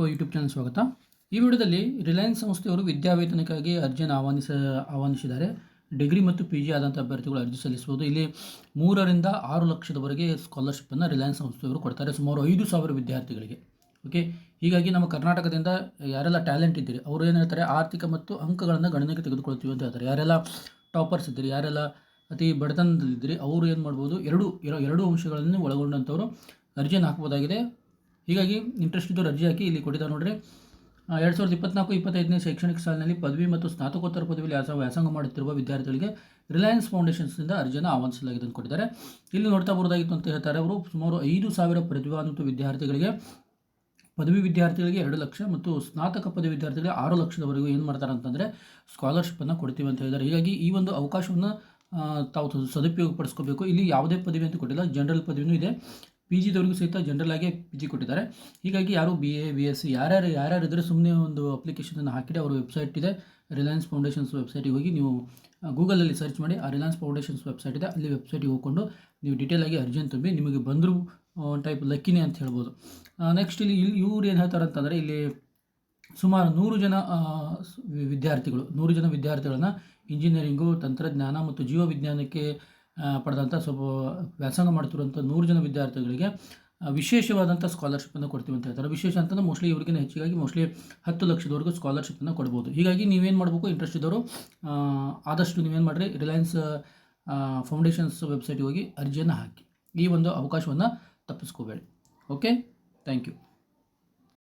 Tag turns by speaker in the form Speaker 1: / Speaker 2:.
Speaker 1: Info YouTube channel ಸ್ವಾಗತ. ಈ ವಿಡಿಯೋದಲ್ಲಿ ರಿಲಯನ್ಸ್ ಸಂಸ್ಥೆಯವರು ವಿದ್ಯಾವೇತನಕ್ಕಾಗಿ ಅರ್ಜಿಯನ್ನು ಆಹ್ವಾನಿಸ, ಆಹ್ವಾನಿಸಿದ್ದಾರೆ. ಡಿಗ್ರಿ ಮತ್ತು ಪಿ ಜಿ ಆದಂಥ ಅಭ್ಯರ್ಥಿಗಳು ಅರ್ಜಿ ಸಲ್ಲಿಸಬಹುದು ಇಲ್ಲಿ ಮೂರರಿಂದ ಆರು ಲಕ್ಷದವರೆಗೆ ಸ್ಕಾಲರ್ಶಿಪ್ಪನ್ನು ರಿಲಯನ್ಸ್ ಸಂಸ್ಥೆಯವರು ಕೊಡ್ತಾರೆ, ಸುಮಾರು ಐದು ಸಾವಿರ ವಿದ್ಯಾರ್ಥಿಗಳಿಗೆ. ಓಕೆ ಹೀಗಾಗಿ ನಮ್ಮ ಕರ್ನಾಟಕದಿಂದ ಯಾರೆಲ್ಲ ಟ್ಯಾಲೆಂಟ್ ಇದ್ದೀರಿ, ಅವರು ಏನು ಹೇಳ್ತಾರೆ, ಆರ್ಥಿಕ ಮತ್ತು ಅಂಕಗಳನ್ನು ಗಣನೆಗೆ ತೆಗೆದುಕೊಳ್ತೀವಿ ಅಂತ ಹೇಳ್ತಾರೆ. ಯಾರೆಲ್ಲ ಟಾಪರ್ಸ್ ಇದ್ದೀರಿ, ಯಾರೆಲ್ಲ ಅತಿ ಬಡತನದಲ್ಲಿದ್ದೀರಿ, ಅವರು ಏನು ಮಾಡ್ಬೋದು, ಎರಡು ಎರ- ಎರಡು ಅಂಶಗಳನ್ನು ಒಳಗೊಂಡಂಥವರು ಅರ್ಜಿಯನ್ನು ಹಾಕ್ಬೋದಾಗಿದೆ. ಹೀಗಾಗಿ ಇಂಟ್ರೆಸ್ಟ್ ಇದ್ದು ಅರ್ಜಿ ಹಾಕಿ ಇಲ್ಲಿ ಕೊಟ್ಟಿದ್ದಾರೆ ನೋಡ್ರಿ. ಎರಡು ಸಾವಿರದ ಇಪ್ಪತ್ನಾಲ್ಕು, ಇಪ್ಪತ್ತೈದನೇ ಶೈಕ್ಷಣಿಕ ಸಾಲಿನಲ್ಲಿ ಪದವಿ ಮತ್ತು ಸ್ನಾತಕೋತ್ತರ ಪದವಿಯಲ್ಲಿ ವ್ಯಾಸ ವ್ಯಾಸಂಗ ಮಾಡುತ್ತಿರುವ ವಿದ್ಯಾರ್ಥಿಗಳಿಗೆ ರಿಲಯನ್ಸ್ ಫೌಂಡೇಶನ್ಸ್ನಿಂದ ಅರ್ಜಿಯನ್ನು ಆಹ್ವಾನಿಸಲಾಗಿದೆ ಅಂತ ಕೊಟ್ಟಿದ್ದಾರೆ. ಇಲ್ಲಿ ನೋಡ್ತಾ ಬರೋದಾಗಿತ್ತು ಅಂತ ಹೇಳ್ತಾರೆ ಅವರು, ಸುಮಾರು ಐದು ಸಾವಿರ ಪ್ರತಿಭಾನ್ವಿತ ವಿದ್ಯಾರ್ಥಿಗಳಿಗೆ, ಪದವಿ ವಿದ್ಯಾರ್ಥಿಗಳಿಗೆ ಎರಡು ಲಕ್ಷ ಮತ್ತು ಸ್ನಾತಕ ಪದವಿ ವಿದ್ಯಾರ್ಥಿಗಳಿಗೆ ಆರು ಲಕ್ಷದವರೆಗೂ ಏನು ಮಾಡ್ತಾರೆ ಅಂತಂದರೆ ಸ್ಕಾಲರ್ಶಿಪ್ಪನ್ನು ಕೊಡ್ತೀವಿ ಅಂತ ಹೇಳಿದ್ದಾರೆ. ಹೀಗಾಗಿ ಈ ಒಂದು ಅವಕಾಶವನ್ನು ತಾವು ಸದುಪಯೋಗ ಪಡಿಸ್ಕೋಬೇಕು ಇಲ್ಲಿ ಯಾವುದೇ ಪದವಿ ಅಂತ ಕೊಟ್ಟಿಲ್ಲ ಜನರಲ್ ಪದವಿನೂ ಇದೆ. ಪಿ ಜಿದವ್ರಿಗೂ ಸಹಿತ ಜನರಲ್ ಆಗಿ ಪಿ ಜಿ ಕೊಟ್ಟಿದ್ದಾರೆ. ಹೀಗಾಗಿ ಯಾರು B A B S C ಯಾರ್ಯಾರು ಯಾರ್ಯಾರು ಇದ್ದರೆ ಸುಮ್ಮನೆ ಒಂದು ಅಪ್ಲಿಕೇಶನನ್ನು ಹಾಕಿಡಿ ಅವರ ವೆಬ್ಸೈಟ್ ಇದೆ. ರಿಲಯನ್ಸ್ ಫೌಂಡೇಶನ್ಸ್ ವೆಬ್ಸೈಟಿಗೆ ಹೋಗಿ ನೀವು ಗೂಗಲಲ್ಲಿ ಸರ್ಚ್ ಮಾಡಿ, ಆ ರಿಲಯನ್ಸ್ ಫೌಂಡೇಶನ್ಸ್ ವೆಬ್ಸೈಟ್ ಇದೆ. ಅಲ್ಲಿ ವೆಬ್ಸೈಟಿಗೆ ಹೋಗ್ಕೊಂಡು ನೀವು ಡೀಟೇಲ್ ಆಗಿ ಅರ್ಜಿಯನ್ನು ತುಂಬಿ ನಿಮಗೆ ಬಂದರೂ ಟೈಪ್ ಲಕ್ಕಿನೇ ಅಂತ ಹೇಳ್ಬೋದು. ನೆಕ್ಸ್ಟ್ ಇಲ್ಲಿ ಇಲ್ಲಿ ಇವ್ರು ಏನು ಹೇಳ್ತಾರೆ ಅಂತಂದರೆ ಇಲ್ಲಿ ಸುಮಾರು ನೂರು ಜನ ವಿದ್ಯಾರ್ಥಿಗಳು, ನೂರು ಜನ ವಿದ್ಯಾರ್ಥಿಗಳನ್ನು ಇಂಜಿನಿಯರಿಂಗು ತಂತ್ರಜ್ಞಾನ ಮತ್ತು ಜೀವವಿಜ್ಞಾನಕ್ಕೆ ಪಡೆದಂಥ ಸ್ವಲ್ಪ ವ್ಯಾಸಂಗ ಮಾಡ್ತಿರುವಂಥ ನೂರು ಜನ ವಿದ್ಯಾರ್ಥಿಗಳಿಗೆ ವಿಶೇಷವಾದಂಥ ಸ್ಕಾಲರ್ಶಿಪ್ಪನ್ನು ಕೊಡ್ತೀವಿ ಅಂತ ಹೇಳ್ತಾರೆ. ವಿಶೇಷ ಅಂತಂದ್ರೆ ಮೋಸ್ಟ್ಲಿ ಇವ್ರಿಗಿನ ಹೆಚ್ಚಿಗಾಗಿ ಮೋಸ್ಟ್ಲಿ ಹತ್ತು ಲಕ್ಷದವರೆಗೂ ಸ್ಕಾಲರ್ಶಿಪ್ಪನ್ನು ಕೊಡ್ಬೋದು. ಹೀಗಾಗಿ ನೀವೇನು ಮಾಡಬೇಕು ಇಂಟ್ರೆಸ್ಟ್ ಇದ್ದವರು ಆದಷ್ಟು ನೀವೇನು ಮಾಡಿರಿ ರಿಲಯನ್ಸ್ ಫೌಂಡೇಶನ್ಸ್ ವೆಬ್ಸೈಟಿಗೆ ಹೋಗಿ ಅರ್ಜಿಯನ್ನು ಹಾಕಿ. ಈ ಒಂದು ಅವಕಾಶವನ್ನು ತಪ್ಪಿಸ್ಕೋಬೇಡಿ. Okay thank you